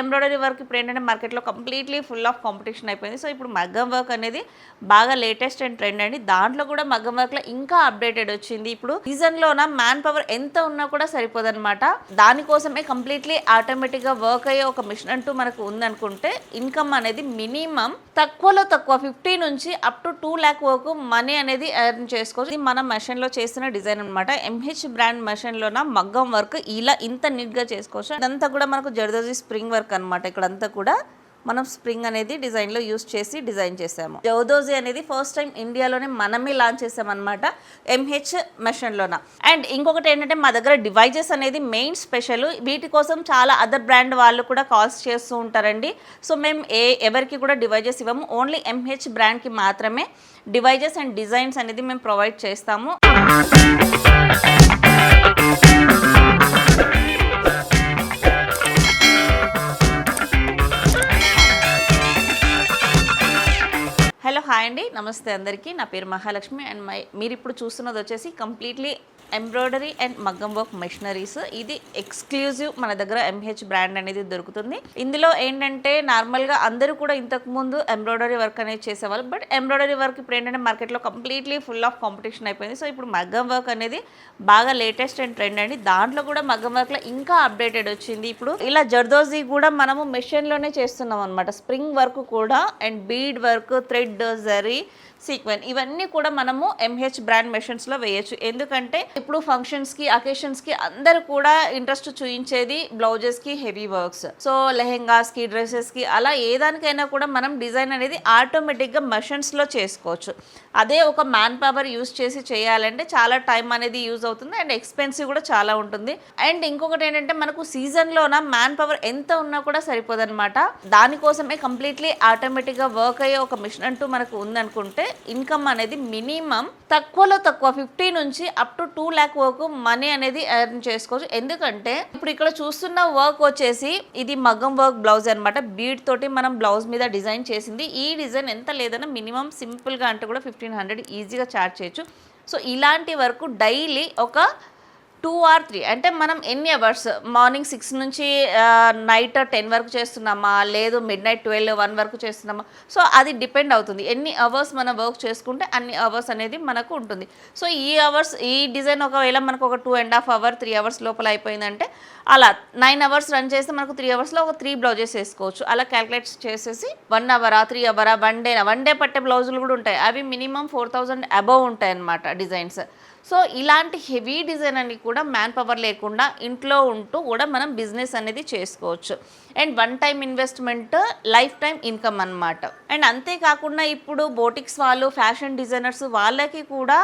Embroidery work ఇప్పుడు ఏంటంటే మార్కెట్లో కంప్లీట్లీ ఫుల్ ఆఫ్ కాంపిటీషన్ అయిపోయింది. సో ఇప్పుడు మగ్గం వర్క్ అనేది బాగా లేటెస్ట్ అండ్ ట్రెండ్ అండి. దాంట్లో కూడా మగ్గం వర్క్లో ఇంకా అప్డేటెడ్ వచ్చింది. ఇప్పుడు సీజన్లోన మ్యాన్ పవర్ ఎంత ఉన్నా కూడా సరిపోదన్నమాట. దానికోసమే కంప్లీట్లీ ఆటోమేటిక్గా వర్క్ అయ్యే ఒక మిషన్ అంటూ మనకు ఉందనుకుంటే ఇన్కమ్ అనేది మినిమం తక్కువలో తక్కువ ఫిఫ్టీ నుంచి అప్ టు టూ ల్యాక్ వరకు మనీ అనేది ఎర్న్ చేసుకోవచ్చు. ఇది మన మెషిన్లో చేసిన డిజైన్ అనమాట ఎంహెచ్ బ్రాండ్ మెషిన్లోన మగ్గం వర్క్ ఇలా ఇంత నీట్గా చేసుకోవచ్చు. అదంతా కూడా మనకు జర్దోజీ స్ప్రింగ్ వర్క్ అనమాట ఇక్కడంతా కూడా మనం స్ప్రింగ్ అనేది డిజైన్లో యూస్ చేసి డిజైన్ చేసాము. జౌదోజీ అనేది ఫస్ట్ టైం ఇండియాలోనే మనమే లాంచ్ చేసామన్నమాట ఎంహెచ్ మెషన్లోన. అండ్ ఇంకొకటి ఏంటంటే మా దగ్గర డివైజెస్ అనేది మెయిన్ స్పెషల్. వీటి కోసం చాలా అదర్ బ్రాండ్ వాళ్ళు కూడా కాల్స్ చేస్తూ ఉంటారండి. సో మేము ఏ ఎవరికి కూడా డివైజెస్ ఇవ్వము. ఓన్లీ ఎంహెచ్ బ్రాండ్కి మాత్రమే డివైజెస్ అండ్ డిజైన్స్ అనేది మేము ప్రొవైడ్ చేస్తాము. నమస్తే అందరికీ. నా పేరు మహాలక్ష్మి అండ్ మై మీరు ఇప్పుడు చూస్తున్నది వచ్చేసి కంప్లీట్లీ ఎంబ్రాయిడరీ అండ్ మగ్గం వర్క్ మెషినరీస్ ఇది ఎక్స్క్లూజివ్ మన దగ్గర ఎంహెచ్ బ్రాండ్ అనేది దొరుకుతుంది. ఇందులో ఏంటంటే నార్మల్గా అందరూ కూడా ఇంతకు ముందు ఎంబ్రాయిడరీ వర్క్ అనేది చేసేవాళ్ళు. బట్ ఎంబ్రాయిడరీ వర్క్ ఇప్పుడు ఏంటంటే మార్కెట్లో కంప్లీట్లీ ఫుల్ ఆఫ్ కాంపిటీషన్ అయిపోయింది. సో ఇప్పుడు మగ్గం వర్క్ అనేది బాగా లేటెస్ట్ అండ్ ట్రెండ్ అండి. దాంట్లో కూడా మగ్గం వర్క్లో ఇంకా అప్డేటెడ్ వచ్చింది. ఇప్పుడు ఇలా జర్దోజీ కూడా మనము మెషిన్లోనే చేస్తున్నాం అనమాట స్ప్రింగ్ వర్క్ కూడా and bead work thread zari sequin ఇవన్నీ కూడా మనము ఎంహెచ్ బ్రాండ్ మెషిన్స్లో వేయచ్చు. ఎందుకంటే ఇప్పుడు ఫంక్షన్స్కి అకేషన్స్కి అందరూ కూడా ఇంట్రెస్ట్ చూపించేది బ్లౌజెస్కి హెవీ వర్క్స్ సో లెహెంగాస్కి డ్రెస్సెస్కి అలా ఏ దానికైనా కూడా మనం డిజైన్ అనేది ఆటోమేటిక్గా మెషన్స్లో చేసుకోవచ్చు. అదే ఒక మ్యాన్ పవర్ యూస్ చేసి చేయాలంటే చాలా టైం అనేది యూజ్ అవుతుంది అండ్ ఎక్స్పెన్సివ్ కూడా చాలా ఉంటుంది. అండ్ ఇంకొకటి ఏంటంటే మనకు సీజన్లోన మ్యాన్ పవర్ ఎంత ఉన్నా కూడా సరిపోదన్నమాట. దానికోసమే కంప్లీట్లీ ఆటోమేటిక్గా వర్క్ అయ్యే ఒక మిషన్ అంటూ మనకు ఉందనుకుంటే ఇన్కమ్ అనేది మినిమం తక్కువలో తక్కువ ఫిఫ్టీ నుంచి అప్ టు టూ ల్యాక్ వరకు మనీ అనేది ఎర్న్ చేసుకోవచ్చు. ఎందుకంటే ఇప్పుడు ఇక్కడ చూస్తున్న వర్క్ వచ్చేసి ఇది మగ్గం వర్క్ బ్లౌజ్ అనమాట బీడ్ తోటి మనం బ్లౌజ్ మీద డిజైన్ చేసింది. ఈ డిజైన్ ఎంత లేదన్నా మినిమం సింపుల్గా అంటే కూడా ఫిఫ్టీన్ హండ్రెడ్ ఈజీగా చార్జ్ చేయొచ్చు. సో ఇలాంటి వరకు డైలీ ఒక టూ ఆర్ త్రీ. అంటే మనం ఎన్ని అవర్స్? మార్నింగ్ సిక్స్ నుంచి నైట్ టెన్ వరకు చేస్తున్నామా? లేదు మిడ్ నైట్ ట్వెల్వ్ వన్ వరకు చేస్తున్నామా? సో అది డిపెండ్ అవుతుంది. ఎన్ని అవర్స్ మనం వర్క్ చేసుకుంటే అన్ని అవర్స్ అనేది మనకు ఉంటుంది. సో ఈ అవర్స్ ఈ డిజైన్ ఒకవేళ మనకు ఒక two and half hour three hours లోపల అయిపోయిందంటే అలా నైన్ అవర్స్ రన్ చేస్తే మనకు త్రీ అవర్స్లో ఒక త్రీ బ్లౌజెస్ వేసుకోవచ్చు. అలా క్యాలిక్యులేట్ చేసేసి వన్ అవరా త్రీ అవరా వన్ డే వన్ డే పట్టే బ్లౌజులు కూడా ఉంటాయి. అవి మినిమం ఫోర్ థౌజండ్ అబవ్ ఉంటాయి అన్నమాట డిజైన్స్. సో ఇలాంటి హెవీ డిజైన్ అని కూడా మ్యాన్ పవర్ లేకుండా ఇంట్లో ఉంటూ కూడా మనం బిజినెస్ అనేది చేసుకోవచ్చు. And one time investment lifetime income అన్నమాట. అండ్ అంతేకాకుండా ఇప్పుడు బోటిక్స్ వాళ్ళు ఫ్యాషన్ డిజైనర్స్ వాళ్ళకి కూడా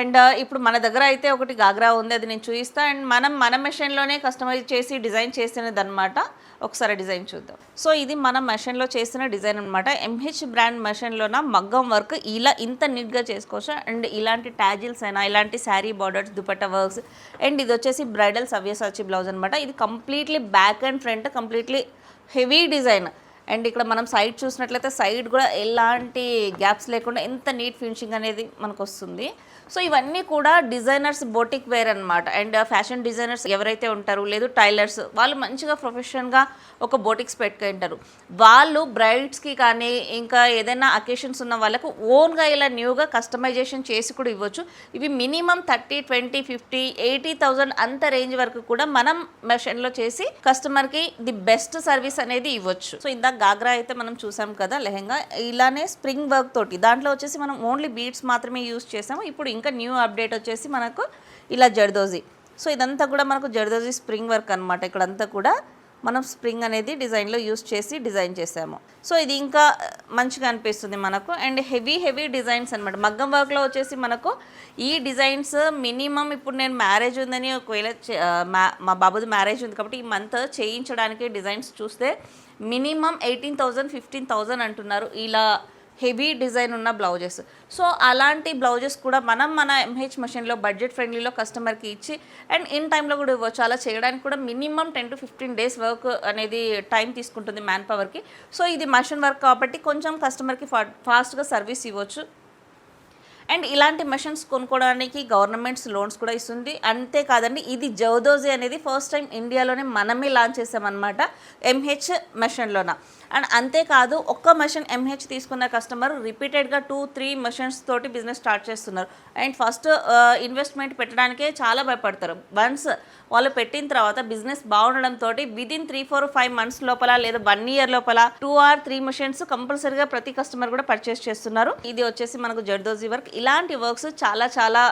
అండ్ ఇప్పుడు మన దగ్గర అయితే ఒకటి గాగ్రా ఉంది అది నేను చూపిస్తాను అండ్ మనం మన మెషిన్లోనే కస్టమైజ్ చేసి డిజైన్ చేసినది అనమాట ఒకసారి డిజైన్ చూద్దాం. సో ఇది మన మెషిన్లో చేసిన డిజైన్ అనమాట ఎంహెచ్ బ్రాండ్ మెషిన్లోన మగ్గం వర్క్ ఇలా ఇంత నీట్గా చేసుకోవచ్చు. అండ్ ఇలాంటి ట్యాజిల్స్ అయినా ఇలాంటి sari borders dupatta works. And ఇది వచ్చేసి బ్రైడల్ సవ్యసాచి బ్లౌజ్ అనమాట ఇది completely back and front completely heavy design. And ఇక్కడ మనం సైడ్ చూసినట్లయితే సైడ్ కూడా ఎలాంటి గ్యాప్స్ లేకుండా ఎంత నీట్ ఫినిషింగ్ అనేది మనకు వస్తుంది సో ఇవన్నీ కూడా డిజైనర్స్ బోటిక్ వేర్ అనమాట అండ్ ఫ్యాషన్ డిజైనర్స్ ఎవరైతే ఉంటారో లేదు టైలర్స్ వాళ్ళు మంచిగా ప్రొఫెషన్గా ఒక బోటిక్స్ పెట్టుకుంటారు. వాళ్ళు బ్రైడ్స్కి కానీ ఇంకా ఏదైనా అకేషన్స్ ఉన్న వాళ్ళకు ఓన్గా ఇలా న్యూగా కస్టమైజేషన్ చేసి కూడా ఇవ్వచ్చు. ఇవి minimum thirty twenty fifty eighty thousand అంత రేంజ్ వరకు కూడా మనం మెషిన్లో చేసి కస్టమర్కి ది బెస్ట్ సర్వీస్ అనేది ఇవ్వచ్చు. సో ఇందాక గాగ్రా అయితే మనం చూసాం కదా లెహెంగా ఇలానే స్ప్రింగ్ వర్క్ తోటి దాంట్లో వచ్చేసి మనం ఓన్లీ బీడ్స్ మాత్రమే యూస్ చేసాము. ఇప్పుడు ఇంకా న్యూ అప్డేట్ వచ్చేసి మనకు ఇలా జర్దోజీ. సో ఇదంతా కూడా మనకు జర్దోజీ స్ప్రింగ్ వర్క్ అనమాట ఇక్కడంతా కూడా మనం స్ప్రింగ్ అనేది డిజైన్లో యూస్ చేసి డిజైన్ చేసాము. సో ఇది ఇంకా మంచిగా అనిపిస్తుంది మనకు. అండ్ హెవీ హెవీ డిజైన్స్ అనమాట మగ్గం వర్క్లో వచ్చేసి మనకు ఈ డిజైన్స్ మినిమం ఇప్పుడు నేను మ్యారేజ్ ఉందని ఒకవేళ మా మా బాబుది మ్యారేజ్ ఉంది కాబట్టి ఈ మంత్ చేయించడానికి డిజైన్స్ చూస్తే minimum eighteen thousand fifteen thousand అంటున్నారు. ఇలా హెవీ డిజైన్ ఉన్న బ్లౌజెస్. సో అలాంటి బ్లౌజెస్ కూడా మనం మన ఎంహెచ్ మెషిన్లో బడ్జెట్ ఫ్రెండ్లీలో కస్టమర్కి ఇచ్చి అండ్ ఇన్ టైంలో కూడా ఇవ్వచ్చు. అలా చేయడానికి కూడా minimum ten to fifteen days work అనేది టైం తీసుకుంటుంది మ్యాన్ పవర్కి సో ఇది మషన్ వర్క్ కాబట్టి కొంచెం కస్టమర్కి ఫా ఫాస్ట్గా సర్వీస్ ఇవ్వచ్చు. అండ్ ఇలాంటి మెషన్స్ కొనుక్కోవడానికి గవర్నమెంట్స్ లోన్స్ కూడా ఇస్తుంది. అంతేకాదండి ఇది జవదోజీ అనేది ఫస్ట్ టైం ఇండియాలోనే మనమే లాంచ్ చేసామన్నమాట ఎంహెచ్ మెషన్లోన అండ్ అంతేకాదు ఒక్క మెషిన్ ఎంహెచ్ తీసుకున్న కస్టమర్ రిపీటెడ్గా టూ త్రీ మెషిన్స్ తోటి బిజినెస్ స్టార్ట్ చేస్తున్నారు. అండ్ ఫస్ట్ ఇన్వెస్ట్మెంట్ పెట్టడానికే చాలా భయపడతారు. వన్స్ వాళ్ళు పెట్టిన తర్వాత business బాగుండడంతో within three four five months లోపల లేదా వన్ ఇయర్ లోపల టూ ఆర్ త్రీ మెషిన్స్ కంపల్సరీగా ప్రతి కస్టమర్ కూడా పర్చేస్ చేస్తున్నారు. ఇది వచ్చేసి మనకు జర్దోజీ వర్క్. ఇలాంటి వర్క్స్ చాలా చాలా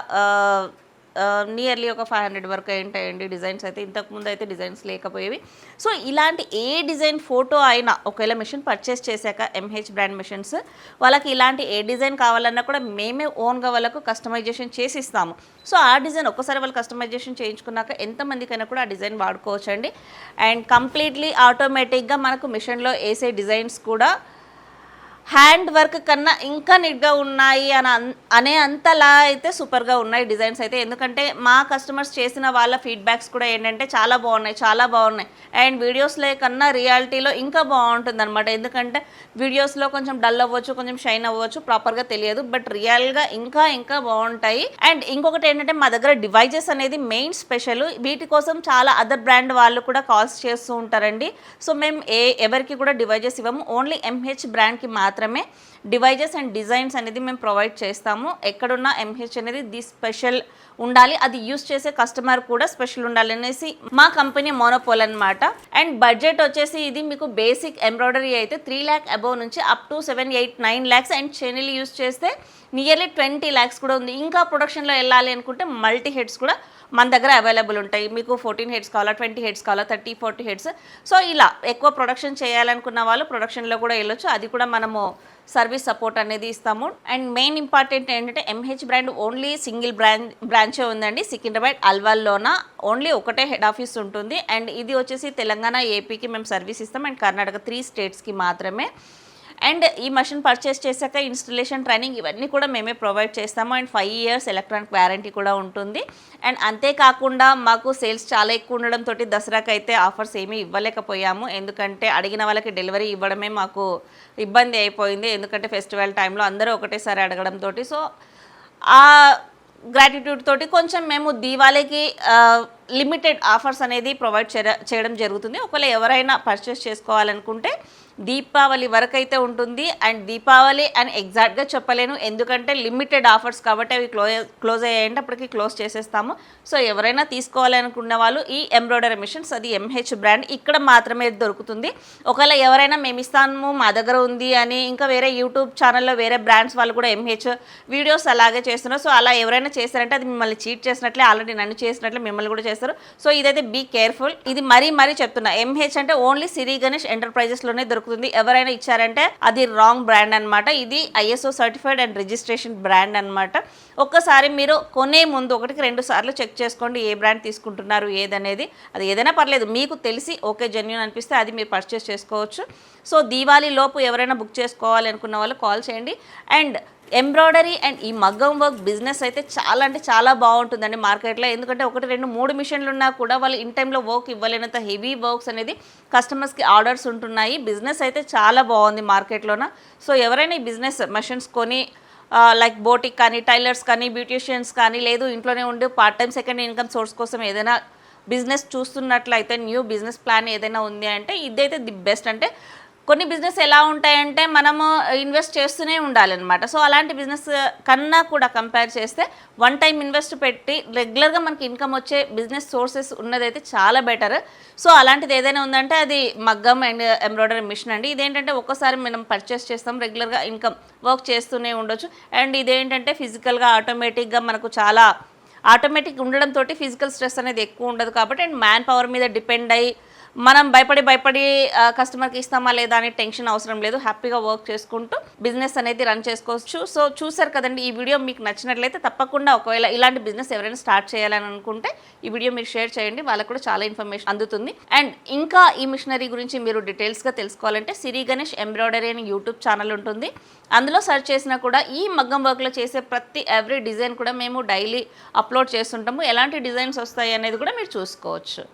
నియర్లీ ఒక ఫైవ్ హండ్రెడ్ వరకు ఏంటాయండి డిజైన్స్ అయితే. ఇంతకుముందు అయితే డిజైన్స్ లేకపోయేవి. సో ఇలాంటి ఏ డిజైన్ ఫోటో అయినా ఒకవేళ మిషన్ పర్చేస్ చేశాక ఎంహెచ్ బ్రాండ్ మిషన్స్ వాళ్ళకి ఇలాంటి ఏ డిజైన్ కావాలన్నా కూడా మేమే ఓన్గా వాళ్ళకు కస్టమైజేషన్ చేసి ఇస్తాము సో ఆ డిజైన్ ఒక్కసారి వాళ్ళు కస్టమైజేషన్ చేయించుకున్నాక ఎంతమందికైనా కూడా ఆ డిజైన్ వాడుకోవచ్చండి. అండ్ కంప్లీట్లీ ఆటోమేటిక్గా మనకు మిషన్లో వేసే డిజైన్స్ కూడా హ్యాండ్ వర్క్ కన్నా ఇంకా నీట్గా ఉన్నాయి అని అన్- అనే అంతలా అయితే సూపర్గా ఉన్నాయి డిజైన్స్ అయితే. ఎందుకంటే మా కస్టమర్స్ చేసిన వాళ్ళ ఫీడ్బ్యాక్స్ కూడా ఏంటంటే చాలా బాగున్నాయి చాలా బాగున్నాయి. అండ్ వీడియోస్లో కన్నా రియాలిటీలో ఇంకా బాగుంటుంది అనమాట ఎందుకంటే వీడియోస్లో కొంచెం డల్ అవ్వచ్చు కొంచెం షైన్ అవ్వచ్చు ప్రాపర్గా తెలియదు. బట్ రియల్గా ఇంకా ఇంకా బాగుంటాయి. అండ్ ఇంకొకటి ఏంటంటే మా దగ్గర డివైజెస్ అనేది మెయిన్ స్పెషల్. వీటి కోసం చాలా అదర్ బ్రాండ్ వాళ్ళు కూడా కాల్స్ చేస్తూ ఉంటారండి. సో మేము ఏ ఎవరికి కూడా డివైజెస్ ఇవ్వము. ఓన్లీ ఎంహెచ్ బ్రాండ్కి మాత్రం మాత్రమే డివైజెస్ అండ్ డిజైన్స్ అనేది మేము ప్రొవైడ్ చేస్తాము. ఎక్కడున్న ఎంహెచ్ అనేది ది స్పెషల్ ఉండాలి. అది యూస్ చేసే కస్టమర్ కూడా స్పెషల్ ఉండాలి అనేసి మా కంపెనీ మోనోపోల్ అనమాట అండ్ బడ్జెట్ వచ్చేసి ఇది మీకు బేసిక్ ఎంబ్రాయిడరీ అయితే త్రీ ల్యాక్ అబోవ్ నుంచి up to seven eight nine lakhs and chenille use చేస్తే నియర్లీ ట్వంటీ ల్యాక్స్ కూడా ఉంది. ఇంకా ప్రొడక్షన్లో వెళ్ళాలి అనుకుంటే మల్టీ హెడ్స్ కూడా మన దగ్గర అవైలబుల్ ఉంటాయి. మీకు ఫోర్టీన్ హెడ్స్ కావాలా ట్వంటీ హెడ్స్ కావాలా థర్టీ ఫార్టీ హెడ్స్. సో ఇలా ఎక్కువ ప్రొడక్షన్ చేయాలనుకున్న వాళ్ళు ప్రొడక్షన్లో కూడా వెళ్ళొచ్చు. అది కూడా మనము సర్వీస్ సపోర్ట్ అనేది ఇస్తాము. అండ్ మెయిన్ ఇంపార్టెంట్ ఏంటంటే MH brand only single branch బ్రాంచే ఉందండి. సికింద్రాబాద్ అల్వాల్లోన ఓన్లీ ఒకటే హెడ్ ఆఫీస్ ఉంటుంది. అండ్ ఇది వచ్చేసి తెలంగాణ ఏపీకి మేము సర్వీస్ ఇస్తాం. అండ్ కర్ణాటక త్రీ స్టేట్స్కి మాత్రమే. అండ్ ఈ మషిన్ పర్చేస్ చేశాక ఇన్స్టలేషన్ ట్రైనింగ్ ఇవన్నీ కూడా మేమే ప్రొవైడ్ చేస్తాము. And five years electronic warranty కూడా ఉంటుంది. అండ్ అంతేకాకుండా మాకు సేల్స్ చాలా ఎక్కువ ఉండడంతో దసరాకి అయితే ఆఫర్స్ ఏమీ ఇవ్వలేకపోయాము. ఎందుకంటే అడిగిన వాళ్ళకి డెలివరీ ఇవ్వడమే మాకు ఇబ్బంది అయిపోయింది. ఎందుకంటే ఫెస్టివల్ టైంలో అందరూ ఒకటేసారి అడగడంతో సో ఆ గ్రాటిట్యూడ్ తోటి కొంచెం మేము దీవాళికి లిమిటెడ్ ఆఫర్స్ అనేది ప్రొవైడ్ చేయడం జరుగుతుంది. ఒకవేళ ఎవరైనా పర్చేస్ చేసుకోవాలనుకుంటే దీపావళి వరకు అయితే ఉంటుంది. అండ్ దీపావళి అని ఎగ్జాక్ట్గా చెప్పలేను. ఎందుకంటే లిమిటెడ్ ఆఫర్స్ కాబట్టి అవి క్లో క్లోజ్ అయ్యాయంటే అప్పటికి క్లోజ్ చేసేస్తాము. సో ఎవరైనా తీసుకోవాలనుకున్న వాళ్ళు ఈ ఎంబ్రాయిడరీ మిషన్స్ అది ఎంహెచ్ బ్రాండ్ ఇక్కడ మాత్రమే దొరుకుతుంది. ఒకవేళ ఎవరైనా మేము ఇస్తాము మా దగ్గర ఉంది అని ఇంకా వేరే యూట్యూబ్ ఛానల్లో వేరే బ్రాండ్స్ వాళ్ళు కూడా ఎంహెచ్ వీడియోస్ అలాగే చేస్తున్నారు. సో అలా ఎవరైనా చేస్తారంటే అది మిమ్మల్ని చీట్ చేసినట్లే ఆల్రెడీ నన్ను చేసినట్లే మిమ్మల్ని కూడా చేస్తారు. సో ఇదైతే బీ కేర్ఫుల్ ఇది మరీ మరీ చెప్తున్నా. ఎంహెచ్ అంటే ఓన్లీ సిరి గణేష్ ఎంటర్ప్రైజెస్లోనే దొరుకుతుంది. దొరుకుతుంది. ఎవరైనా ఇచ్చారంటే అది రాంగ్ బ్రాండ్ అనమాట ఇది ISO certified and registration brand అనమాట ఒక్కసారి మీరు కొనే ముందు ఒకటికి రెండు సార్లు చెక్ చేసుకోండి ఏ బ్రాండ్ తీసుకుంటున్నారు ఏదనేది. అది ఏదైనా పర్లేదు మీకు తెలిసి ఓకే జెన్యున్ అనిపిస్తే అది మీరు పర్చేస్ చేసుకోవచ్చు. సో దీవాళీ లోపు ఎవరైనా బుక్ చేసుకోవాలనుకున్న వాళ్ళు కాల్ చేయండి. అండ్ ఎంబ్రాయిడరీ అండ్ ఈ మగ్గం వర్క్ బిజినెస్ అయితే చాలా అంటే చాలా బాగుంటుందండి మార్కెట్లో ఎందుకంటే ఒకటి రెండు మూడు మిషన్లు ఉన్నా కూడా వాళ్ళు ఇన్ టైంలో వర్క్ ఇవ్వలేనంత హెవీ వర్క్స్ అనేది కస్టమర్స్కి ఆర్డర్స్ ఉంటున్నాయి. బిజినెస్ అయితే చాలా బాగుంది మార్కెట్లోన సో ఎవరైనా ఈ బిజినెస్ మెషిన్స్ కొని లైక్ బోటిక్ కానీ టైలర్స్ కానీ బ్యూటీషియన్స్ కానీ లేదు ఇంట్లోనే ఉండి part time second income source కోసం ఏదైనా బిజినెస్ చూస్తున్నట్లయితే న్యూ బిజినెస్ ప్లాన్ ఏదైనా ఉంది అంటే ఇదైతే ది బెస్ట్ అంటే కొన్ని బిజినెస్ ఎలా ఉంటాయంటే మనము ఇన్వెస్ట్ చేస్తూనే ఉండాలన్నమాట. సో అలాంటి బిజినెస్ కన్నా కూడా కంపేర్ చేస్తే వన్ టైం ఇన్వెస్ట్ పెట్టి రెగ్యులర్గా మనకి ఇన్కమ్ వచ్చే బిజినెస్ సోర్సెస్ ఉన్నదైతే చాలా బెటర్. సో అలాంటిది ఏదైనా ఉందంటే అది మగ్గం అండ్ ఎంబ్రాయిడరీ మిషన్ అండి. ఇదేంటంటే ఒక్కసారి మనం పర్చేస్ చేస్తాం రెగ్యులర్గా ఇన్కమ్ వర్క్ చేస్తూనే ఉండొచ్చు. అండ్ ఇదేంటంటే ఫిజికల్గా ఆటోమేటిక్గా మనకు చాలా ఆటోమేటిక్ ఉండడంతో ఫిజికల్ స్ట్రెస్ అనేది ఎక్కువ ఉండదు కాబట్టి అండ్ మ్యాన్ పవర్ మీద డిపెండ్ అయ్యి మనం భయపడి భయపడి కస్టమర్కి ఇస్తామా లేదా అనే టెన్షన్ అవసరం లేదు. హ్యాపీగా వర్క్ చేసుకుంటూ బిజినెస్ అనేది రన్ చేసుకోవచ్చు. సో చూసారు కదండి ఈ వీడియో మీకు నచ్చినట్లయితే తప్పకుండా ఒకవేళ ఇలాంటి బిజినెస్ ఎవరైనా స్టార్ట్ చేయాలని అనుకుంటే ఈ వీడియో మీరు షేర్ చేయండి. వాళ్ళకు కూడా చాలా ఇన్ఫర్మేషన్ అందుతుంది. అండ్ ఇంకా ఈ మిషనరీ గురించి మీరు డీటెయిల్స్గా తెలుసుకోవాలంటే సిరి గణేష్ ఎంబ్రాయిడరీ అని యూట్యూబ్ ఛానల్ ఉంటుంది. అందులో సెర్చ్ చేసినా కూడా ఈ మగ్గం వర్క్లో చేసే ప్రతి ఎవ్రీ డిజైన్ కూడా మేము డైలీ అప్లోడ్ చేస్తుంటాము. ఎలాంటి డిజైన్స్ వస్తాయి అనేది కూడా మీరు చూసుకోవచ్చు.